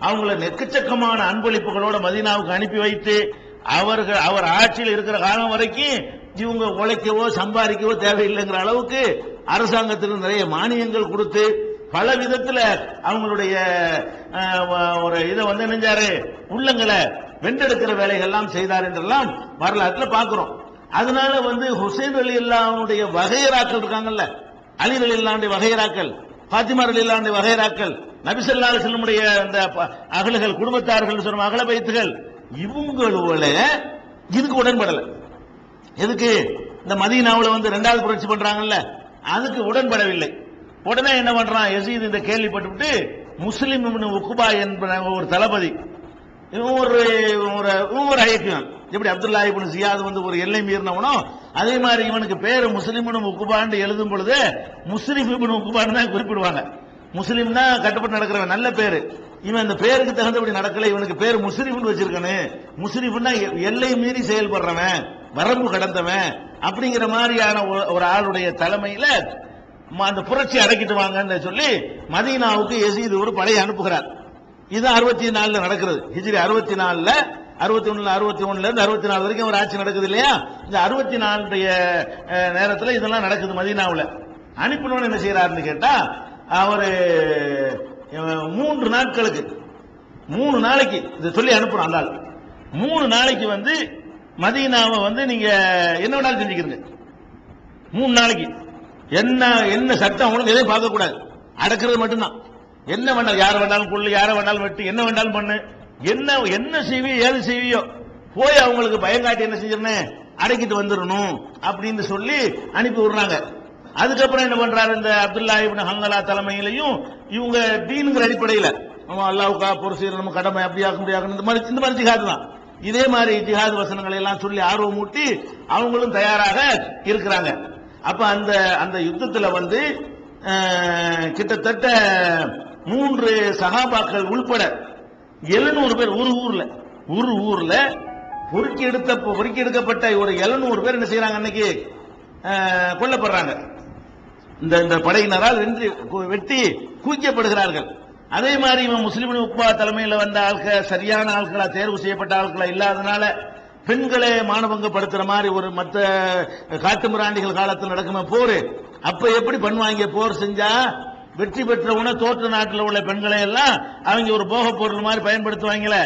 அவங்கள நெக்கச்சக்கமான அன்பளிப்புகளோட மதீனாவுக்கு அனுப்பி வைத்து அவர்கள் அவர் ஆட்சியில் இருக்கிற காலம் வரைக்கும் இவங்க உழைக்கவோ சம்பாதிக்கவோ தேவையில்லைங்கிற அளவுக்கு அரசாங்கத்திற்கு நிறைய மானியங்கள் கொடுத்து பல விதத்துல அவங்களுடைய ஒரு இதை வந்து நினைஞ்சாரு உள்ளங்களை வென்றெடுக்கிற வேலைகள்லாம் செய்தார் என்றெல்லாம் வரலாற்றுல பார்க்கிறோம். அதனால வந்து ஹுசைன் அலி அல்லாவுடைய வகையராக்கள் இருக்காங்கல்ல அலி அலி அல்லாவுடைய வகையராக்கள் பாத்திமார் இல்லாண்ட வகைராக்கள் நபிசல்லால் நபிசல்லா செல்லுடைய அந்த ப- குடும்பத்தார்கள் சொல்லும் அகல வைத்துகள் இவங்களோட இதுக்கு உடன்படல. எதுக்கு? இந்த மதீனாவில் வந்து ரெண்டாவது புரட்சி பண்றாங்கல்ல அதுக்கு உடன்படவில்லை. உடனே என்ன பண்றான்? எசீத் இந்த கேள்விப்பட்டுவிட்டு முஸ்லிம் உக்குபா என்ற ஒரு தளபதி இவன் ஒரு ஒரு இவன் ஒரு ஐக்கியம் எப்படி அப்துல்லா இப்னு ஜியாது வந்து ஒரு எல்லை மீறினவனோ அதே மாதிரி இவனுக்கு பேர் முஸ்லீம்னு உக்குபான்னு எழுதும் பொழுது முஸ்லீம் இப்னு உக்குபான்னு தான் குறிப்பிடுவாங்க. முஸ்லீம் தான் கட்டுப்பட்டு நடக்கிறவன் நல்ல பேர். இவன் இந்த பேருக்கு தகுந்தபடி நடக்கல இவனுக்கு பேர் முஸ்லீம்னு வச்சிருக்கானு. முஸ்லீம்னா எ- எல்லை மீறி செயல்படுறவன் வரம்பு கடந்தவன் அப்படிங்கிற மாதிரியான ஒரு- ஒரு ஆளுடைய தலைமையில ம- அந்த புரட்சி அடக்கிட்டு வாங்கன்னு சொல்லி மதீனாவுக்கு எசீது ஒரு படையை அனுப்புகிறார். இது அறுபத்தி நாலுல நடக்கிறது. ஹிஜ்ரி அறுபத்தி நாலுல அறுபத்தி ஒண்ணுல அறுபத்தி ஒண்ணுல இருந்து அறுபத்தி நாலு வரைக்கும் ஒரு ஆட்சி நடக்குது இல்லையா? இந்த அறுபத்தி நாலுடைய நேரத்தில் இதெல்லாம் நடக்குது மதீனாவுல. அனுப்பினவன் என்ன செய்யறாருன்னு கேட்டா அவர் மூன்று நாட்களுக்கு மூணு நாளைக்கு இதை சொல்லி அனுப்புறோம் அந்த ஆள் மூணு நாளைக்கு வந்து மதீனாவை வந்து நீங்க என்ன வேணாலும் செஞ்சுக்கிறீங்க. மூணு நாளைக்கு. என்ன என்ன சட்டம் ஒழுங்கு எதையும் பார்க்கக்கூடாது. அடக்கிறது மட்டும்தான். என்ன வேணாலும் யாரை வேணாலும் கொள்ளு யாரை வேணாலும் வெட்டு என்ன வேணாலும் பண்ணு. என்ன என்ன செய்வியோ ஏது செய்வியோ போய் அவங்களுக்கு பயங்காட்டி என்ன செஞ்சிடணும்? அடக்கிட்டு வந்துடணும் அப்படின்னு சொல்லி அனுப்பி விடுறாங்க. அதுக்கப்புறம் என்ன பண்றாரு? இந்த அப்துல்லா இப்னு ஹங்கலா தலைமையிலையும் இவங்க தீனுங்கிற அடிப்படையில் நம்ம அல்லாவுக்கா பொறுசு நம்ம கடமை அப்படி ஆக்க முடியாது இந்த மாதிரி இந்த மாதிரி ஜிஹாது தான். இதே மாதிரி ஜிஹாத் வசனங்களை எல்லாம் சொல்லி ஆர்வம் ஊட்டி அவங்களும் தயாராக இருக்கிறாங்க. அப்ப அந்த அந்த யுத்தத்துல வந்து கிட்டத்தட்ட மூன்று சகாபாக்கள் உள்பட எழுநூறு பேர் ஒரு ஊர்ல ஒரு ஊர்ல பொறுக்கி எடுத்த பொறுக்கி எடுக்கப்பட்ட ஒரு எழுநூறு பேர் என்ன செய்யறாங்க அன்னைக்கு? கொல்லப்படுறாங்க. இந்த இந்த படையினரால் வென்று வெட்டி குவிக்கப்படுகிறார்கள். அதே மாதிரி இவன் முஸ்லிம் உப்பா தலைமையில் வந்த ஆட்கள் சரியான ஆட்களா தேர்வு செய்யப்பட்ட ஆட்களா இல்லாதனால பெண்களை மானபங்கப்படுத்துற மாதிரி ஒரு மற்ற காட்டு மிராண்டிகள் காலத்தில் நடக்குமே போர். அப்ப எப்படி பண்ணுவாங்க போர் செஞ்சா? வெற்றி பெற்றவுன தோற்ற நாட்டில் உள்ள பெண்களை எல்லாம் அவங்க ஒரு போக பொருள் மாதிரி பயன்படுத்துவாங்கல்ல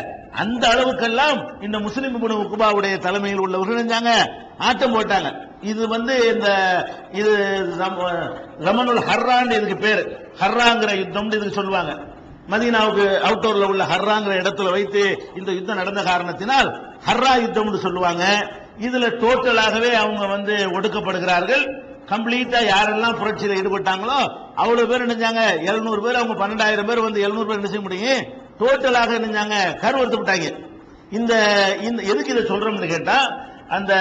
அந்த அளவுக்கெல்லாம் இந்த முஸ்லிம் இப்னு உக்குபாவுடைய தலைமையில் உள்ளவர்கள் செஞ்சாங்க ஆட்டம் போட்டாங்க. இது வந்து இந்த இது ரமனுல் ஹர்ரான் இதுக்கு பேர். ஹர்ராங்கிற யுத்தம் இதுக்கு சொல்லுவாங்க. மதீனாவுக்கு அவுட்டோர்ல உள்ள ஹர்ராங்கிற இடத்துல வைத்து இந்த யுத்தம் நடந்த காரணத்தினால் ஹர்ரா யுத்தம்னு சொல்லுவாங்க. இதுல டோட்டலாகவே அவங்க வந்து ஒடுக்கப்படுகிறார்கள். கம்ப்ளீட்டா யாரெல்லாம் புரட்சியில் ஈடுபட்டாங்களோ அவ்வளவு பேர் நினைஞ்சாங்க 700 பேர் அவங்க பன்னெண்டாயிரம் பேர் வந்து 700 பேர் நினைச்ச முடியும்? டோட்டலாக நினைஞ்சாங்க கருவறுத்து விட்டாங்க. இந்த இந்த எதுக்கு இதை சொல்றோம்னு கேட்டா அந்த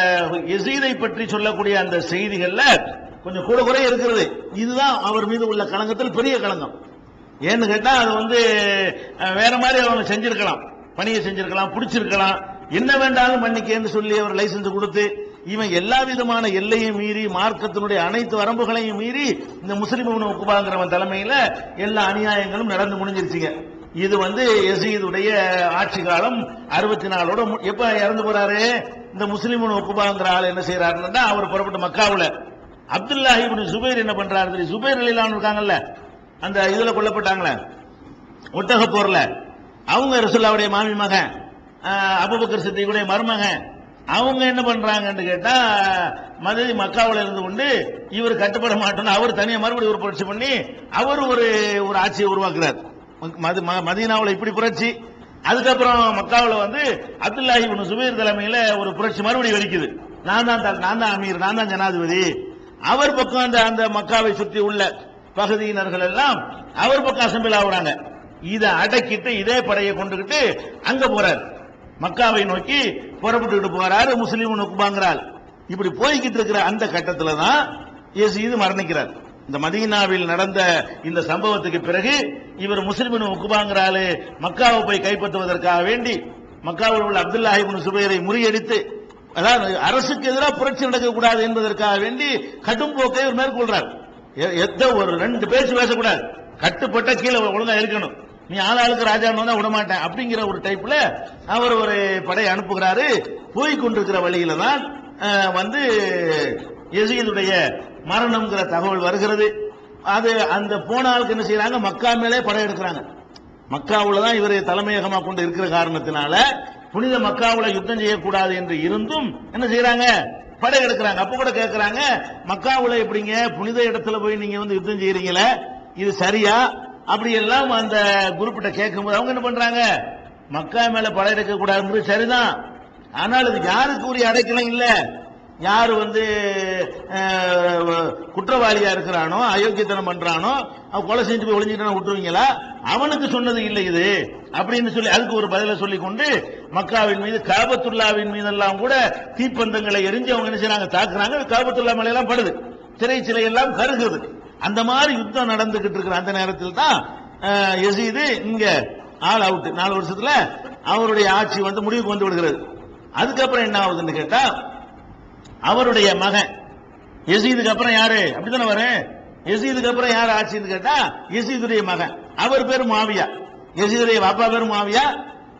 எசீதை பற்றி சொல்லக்கூடிய அந்த செய்திகள்ல கொஞ்சம் கூட குறைய இருக்கிறது. இதுதான் அவர் மீது உள்ள களங்கத்தில் பெரிய களங்கம். ஏன்னு கேட்டா அது வந்து வேற மாதிரி அவங்க செஞ்சிருக்கலாம். பணியை செஞ்சிருக்கலாம் பிடிச்சிருக்கலாம். என்ன வேண்டாலும் பண்ணிக்கேன்னு சொல்லி அவர் லைசன்ஸ் கொடுத்து இவன் எல்லா விதமான எல்லையும் மீறி மார்க்கத்தினுடைய அனைத்து வரம்புகளையும் மீறி இந்த முஸ்லிம் உக்குபாங்கிறவன் தலைமையில எல்லா அநியாயங்களும் நடந்து முடிஞ்சிருச்சுங்க. இது வந்து எசீதுடைய ஆட்சி காலம் அறுபத்தி நாலோட எப்ப இறந்து போறாரு? இந்த முஸ்லிம் உக்குபாங்கிற ஆள் என்ன செய்யறாருன்னா அவர் புறப்பட்ட மக்காவுல. அப்துல்லா இப்னு சுபேர் என்ன பண்றாரு தெரியும்? சுபேர் அலிலான் இருக்காங்கல்ல அந்த இதுல கொல்லப்பட்டாங்களே ஒட்டக போர்ல. அவங்க ரசுல்லாவுடைய மாமி மகன் அபுபக்கர் அபூபக்கர் சித்திக்குடைய மருமகன் அவங்க என்ன பண்றாங்கன்னு கேட்டா மதுரை மக்காவில் இருந்து கொண்டு இவர் கட்டுப்பட மாட்டோம்னு அவர் தனியாக மறுபடியும் ஒரு புரட்சி பண்ணி அவர் ஒரு ஒரு ஆட்சியை உருவாக்குறார். மது ம- இப்படி புரட்சி. அதுக்கப்புறம் மக்காவில் வந்து அப்துல்லாஹி இப்னு சுபீர் தலைமையில் ஒரு புரட்சி மறுபடியும் வெடிக்குது. நான் தான் த- நான் தான் அமீர் நான் தான் ஜனாதிபதி. அவர் பக்கம் அந்த அந்த மக்காவை சுற்றி உள்ள பகுதியினர்கள் எல்லாம் அவர் பக்கம் அசம்பிள் ஆகுறாங்க. இதை அடக்கிட்டு இதே படையை கொண்டுகிட்டு அங்க போறாரு. மக்காவை நோக்கி புறப்பட்டுக்கிட்டு போறாரு முஸ்லீம் நுக்குபாங்கிறாள். இப்படி போய்கிட்டு இருக்கிற அந்த கட்டத்தில் தான் இது மரணிக்கிறார். இந்த மதீனாவில் நடந்த இந்த சம்பவத்துக்கு பிறகு இவர் முஸ்லிமின் உக்குபாங்கிறாரு மக்காவை போய் கைப்பற்றுவதற்காக வேண்டி மக்காவில் உள்ள அப்துல்லாஹிபின் சுபேரை முறியடித்து அதாவது அரசுக்கு எதிராக புரட்சி நடக்கக்கூடாது என்பதற்காக வேண்டி கடும் போக்கை இவர் மேற்கொள்றார். எ- எந்த ஒரு ரெண்டு பேச்சு பேசக்கூடாது. கட்டுப்பட்ட கீழே ஒழுங்கா இருக்கணும். நீ ஆளாளுக்கு ராஜான்னு வந்தா விட மாட்டேன் அப்படிங்கிற ஒரு டைப்ல அவர் ஒரு படை அனுப்புகிறாரு. போய் கொண்டிருக்கிற வழியில தான் வந்து எசீதுடைய மரணம்ங்கிற தகவல் வருகிறது. அது அந்த போன ஆளுக்கு என்ன செய்யறாங்க மக்கா மேலே படை எடுக்கிறாங்க. மக்காவுல தான் இவர் தலைமையகமாக கொண்டு இருக்கிற காரணத்தினால புனித மக்காவுல யுத்தம் செய்யக்கூடாது என்று இருந்தும் என்ன செய்யறாங்க படை எடுக்கிறாங்க. அப்ப கூட கேட்கிறாங்க மக்காவுல எப்படிங்க? புனித இடத்துல போய் நீங்க வந்து யுத்தம் செய்யறீங்களே இது சரியா? அப்படி எல்லாம் அந்த குரூப்பிட்ட கேட்கும்போது அவங்க என்ன பண்றாங்க? மக்கா மேல படை எடுக்க கூடாதுன்றது சரிதான். ஆனால் இது யாருக்கு உரிய அடைக்கலம் இல்ல. யார் வந்து குற்றவாளியா இருக்கிறானோ அயோக்கியத்தனம் பண்றானோ அவன் கொலை செஞ்சு போய் ஒளிஞ்சிட்டு விட்டுருவீங்களா? அவனுக்கு சொன்னது இல்லை இது. அப்படின்னு சொல்லி அதுக்கு ஒரு பதில சொல்லி கொண்டு மக்காவின் மீது காபத்துல்லாவின் மீதெல்லாம் கூட தீப்பந்தங்களை எரிஞ்சு அவங்க என்ன செய்யறாங்க தாக்குறாங்க. காபத்துல்லா மேலையெல்லாம் படுது. சிறை சிலை எல்லாம் கருகுது. அந்த மாதிரி யுத்தம் நடந்துகிட்டு இருக்கிற அந்த நேரத்தில் தான் அஹ், இங்க ஆள் அவுட் நாலு வருஷத்துல அவருடைய ஆட்சி வந்து முடிவுக்கு வந்து விடுகிறது. அதுக்கப்புறம் என்ன ஆகுதுன்னு கேட்டா அவருடைய மகன் யசீதுக்கு அப்புறம் யாரு? அப்படித்தானே வரேன் யசீதுக்கு அப்புறம் யார் ஆட்சின்னு கேட்டா யசீதுடைய மகன். அவர் பேர் மாவியா. யசீதுடைய பாப்பா பேர் மாவியா.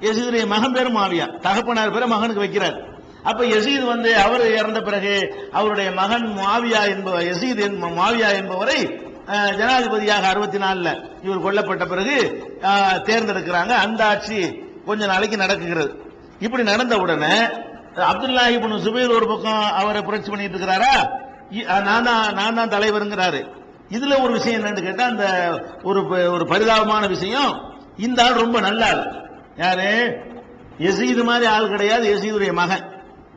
யசீதுடைய மகன் பேர் மாவியா. தகப்பனார் பேர் மகனுக்கு வைக்கிறார். அப்ப யசீது வந்து அவர் இறந்த பிறகு அவருடைய மகன் மாவியா என்பவர் யசீது மாவியா என்பவரை ஜனாதிபதியாக அறுபத்தி நாலுல இவர் கொல்லப்பட்ட பிறகு தேர்ந்தெடுக்கிறாங்க. அந்த ஆட்சி கொஞ்ச நாளைக்கு நடக்குகிறது. இப்படி நடந்த உடனே அப்துல்லாஹி இப்னு சுபைர் ஒரு பக்கம் அவரை புரட்சி பண்ணிட்டு இருக்கிறாரா? இ- நான் தான் நான் தான் தலைவருங்கிறாரு. இதுல ஒரு விஷயம் என்னன்னு கேட்டா அந்த ஒரு ப- ஒரு பரிதாபமான விஷயம் இந்த ஆள் ரொம்ப நல்ல ஆள் யாரு? எசீது மாதிரி ஆள் கிடையாது எசீதுடைய மகன்.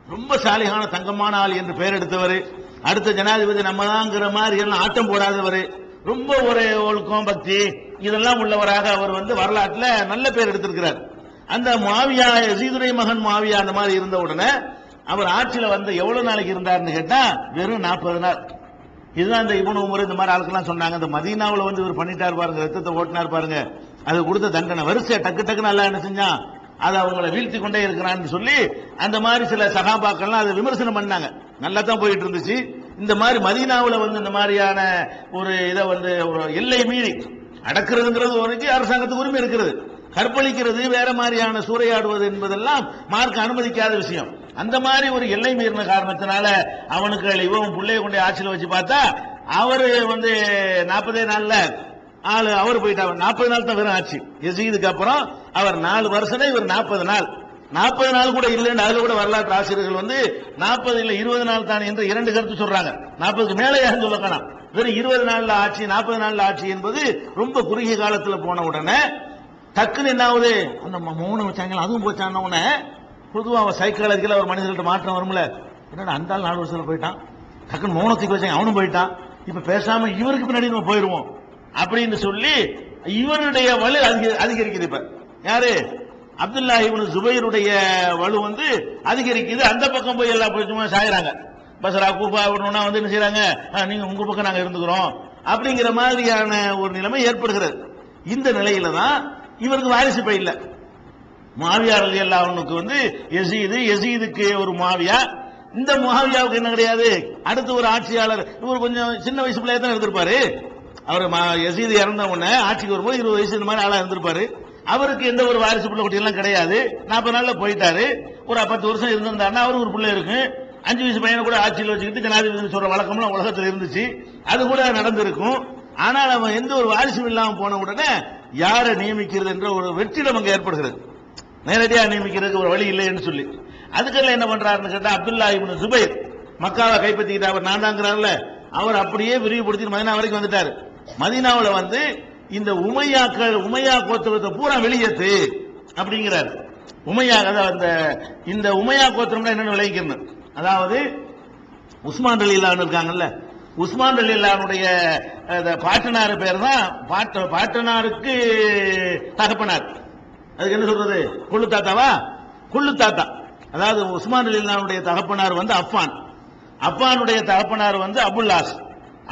ரொம்ப சாலிகான தங்கமான ஆள் என்று பெயர் எடுத்தவர். அடுத்த ஜனாதிபதி நம்ம தான்ங்கிற மாதிரி எல்லாம் ஆட்டம் போடாதவர். ரொம்ப ஒரு ஒழுக்கம் பக்தி இதெல்லாம் உள்ளவராக அவர் வந்து வரலாற்றில் நல்ல பேர் எடுத்திருக்கிறார். அந்த மாவியா எசீதுடைய மகன் மாவியா அந்த மாதிரி இருந்த உடனே அவர் ஆட்சியில் வந்து எவ்வளவு நாளைக்கு இருந்தாருன்னு கேட்டா வெறும் நாற்பது நாள். இதுதான் இந்த இவனு உமர் இந்த மாதிரி ஆளுக்கெல்லாம் சொன்னாங்க. இந்த மதீனாவில் வந்து இவர் பண்ணிட்டார் பாருங்க ரத்தத்தை ஓட்டினார் பாருங்க. அது கொடுத்த தண்டனை. வரிசை டக்கு டக்குன்னு நல்லா என்ன செஞ்சான்? அதை அவங்கள வீழ்த்தி கொண்டே இருக்கிறான்னு சொல்லி அந்த மாதிரி சில சகாபாக்கள்லாம் அதை விமர்சனம் பண்ணாங்க. நல்லா தான் போயிட்டு இருந்துச்சு இந்த மாதிரி மதீனாவில் வந்து இந்த மாதிரியான ஒரு இதை வந்து ஒரு எல்லை மீறி அடக்கிறதுங்கிறது வரைக்கும் அரசாங்கத்துக்கு உரிமை இருக்கிறது. கற்பழிக்கிறது வேற மாதிரியான சூறையாடுவது என்பதெல்லாம் மார்க் அனுமதிக்காத விஷயம். அந்த மாதிரி ஒரு எல்லை மீறின காரணத்தினால அவனுக்கு இவன் பிள்ளைய கொண்டு ஆட்சியில் வச்சு பார்த்தா அவரு வந்து நாற்பதே நாளில் ஆளு அவர் போயிட்டார் நாற்பது நாள் தான் வெறும் ஆட்சி. எசீதுக்கு அப்புறம் அவர் நாலு வருஷம் இவர் நாற்பது நாள். நாற்பது நாள் கூட இல்லைன்னு அதுல கூட வரலாற்று ஆசிரியர்கள் வந்து நாற்பது இல்ல இருபது நாள் தான் என்று இரண்டு கருத்து சொல்றாங்க. நாற்பதுக்கு மேலே யாரும் சொல்ல காணாம் வெறும் இருபது நாள்ல ஆட்சி நாற்பது நாள்ல ஆட்சி என்பது ரொம்ப குறுகிய காலத்துல போன உடனே டக்குன்னு என்ன ஆகுது? அந்த ம- மௌனம் வச்சாங்க அதுவும் போச்சான உடனே பொதுவாக அவன் சைக்காலஜிக்கல ஒரு மனிதர்கள்ட்ட மாற்றம் வரும்ல. என்னடா அந்த ஆள் நாலு வருஷத்துல போயிட்டான். டக்குன்னு மௌனத்துக்கு வச்சாங்க அவனும் போயிட்டான். இப்ப பேசாம இவருக்கு பின்னாடி நம்ம போயிருவோம். அப்படின்னு சொல்லி இவருடைய வலு அதிக- அதிகரிக்குது இப்ப. யாரு? அப்துல்லா இவனு ஜுபைருடைய வலு வந்து அதிகரிக்குது. அந்த பக்கம் போய் எல்லா பிரச்சனையும் சாயிறாங்க. பசரா கூப்பா விடணும்னா வந்து என்ன செய்யறாங்க "ஆ, நீங்க உங்க பக்கம் நாங்க இருந்துக்கிறோம். அப்படிங்கிற மாதிரியான ஒரு நிலைமை ஏற்படுகிறது. இந்த நிலையில தான் இவருக்கு வாரிசு பை இல்லை. மாவியார் அலி அல்லாஹ்வுக்கு வந்து எசீது எசீதுக்கு ஒரு மாவியா. இந்த மாவியாவுக்கு என்ன கிடையாது? அடுத்து ஒரு ஆட்சியாளர். இவர் கொஞ்சம் சின்ன வயசு பிள்ளையா தான் இருந்திருப்பாரு. அவர் மா- இறந்த உடனே ஆட்சிக்கு வரும்போது இருபது வயசு இந்த மாதிரி ஆளா இருந்திருப்பாரு. அவருக்கு எந்த ஒரு வாரிசு பிள்ளை குட்டியெல்லாம் கிடையாது. நாற்பது நாள்ல போயிட்டாரு. ஒரு பத்து வருஷம் இருந்திருந்தாருன்னா அவருக்கு ஒரு பிள்ளை இருக்கு. அஞ்சு வயசு பையனை கூட ஆட்சியில் வச்சுக்கிட்டு ஜனாதிபதி சொல்ற வழக்கம்லாம் உலகத்தில் இருந்துச்சு. அது கூட நடந்திருக்கும். ஆனால் அவன் எந்த ஒரு வாரிசும் இல்லாமல் போன உடனே யாரை நியமிக்கிறது என்ற ஒரு வெற்றிடம் நமக்கு ஏற்படுகிறது. நேரடியாக நியமிக்கிறதுக்கு ஒரு வழி இல்லைன்னு சொல்லி. அதுக்கெல்லாம் என்ன பண்றாருன்னு கேட்டா அப்துல்லா இப்னு ஜுபைர் மக்காவை கைப்பற்றிக்கிட்டு அவர் நான் தாங்கிறார்ல அவர் அப்படியே விரிவுபடுத்தி மதினா வரைக்கும் வந்துட்டாரு. மதினாவில் வந்து இந்த உமையாக்கள் உமையா கோத்திரத்தை பூரா வெளியேத்து அப்படிங்கிறார். உமையா அதாவது அந்த இந்த உமையா கோத்திரம்னா என்னன்னு விளைவிக்கணும் அதாவது உஸ்மான் ரலீலான்னு இருக்காங்கல்ல. உஸ்மான் ரலீலானுடைய பாட்டனார் பேர் தான் பாட்ட பாட்டனாருக்கு தகப்பனார். அதுக்கு என்ன சொல்றது? கொள்ளு தாத்தாவா? கொள்ளு தாத்தா. அதாவது உஸ்மான் ரலீலானுடைய தகப்பனார் வந்து அப்பான் அப்பானுடைய தகப்பனார் வந்து அபுல்லாஸ்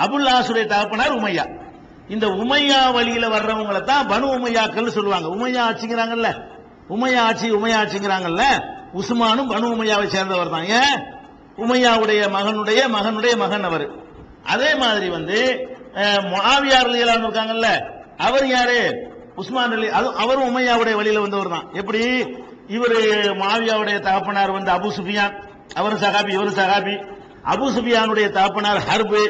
அபுல்லாஸுடைய தகப்பனார் உமையா. இந்த உமையா வழியில வர்றவங்களை தான் பனு உமையாக்கள் சொல்லுவாங்க. உமையா ஆட்சிங்கிறாங்கல்ல. உமையா ஆட்சி உமையா ஆட்சிங்கிறாங்கல்ல. உஸ்மானும் பனு உமையாவை சேர்ந்தவர் தான். ஏன்? உமையாவுடைய மகனுடைய மகனுடைய மகன் அவர். அதே மாதிரி வந்து மாவியார் முஆவியா இருக்காங்கல்ல. அவர் யாரு? உஸ்மான் அலி அது அவரும் உமையாவுடைய வழியில வந்தவர் தான். எப்படி? இவர் மாவியாவுடைய தகப்பனார் வந்து அபு சுஃபியான். அவரும் சகாபி இவரும் சகாபி அபு சுஃபியானுடைய தகப்பனார் ஹர்பு.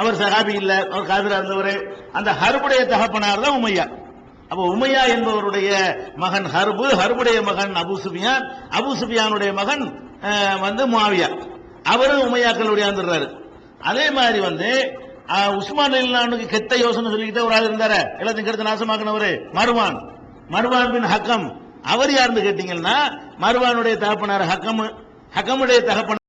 அவர் சகாபி இல்ல அவர் காதிரா இருந்தவர். அந்த ஹர்புடைய தகப்பனார் தான் உமையா. அப்ப உமையா என்பவருடைய மகன் ஹர்பு ஹர்புடைய மகன் அபு சுபியான் அபு சுபியானுடைய மகன் வந்து மாவியா அவரும் உமையாக்களுடைய வந்துடுறாரு அதே மாதிரி வந்து உஸ்மான் இல்லானுக்கு கெத்த யோசனை சொல்லிக்கிட்டே ஒரு ஆள் இருந்தாரு. எல்லாத்தையும் கெடுத்து நாசமாக்கினவரு மருவான். மருவான் பின் ஹக்கம். அவர் யாருன்னு கேட்டீங்கன்னா மருவானுடைய தகப்பனார் ஹக்கம் ஹக்கமுடைய தகப்பனார்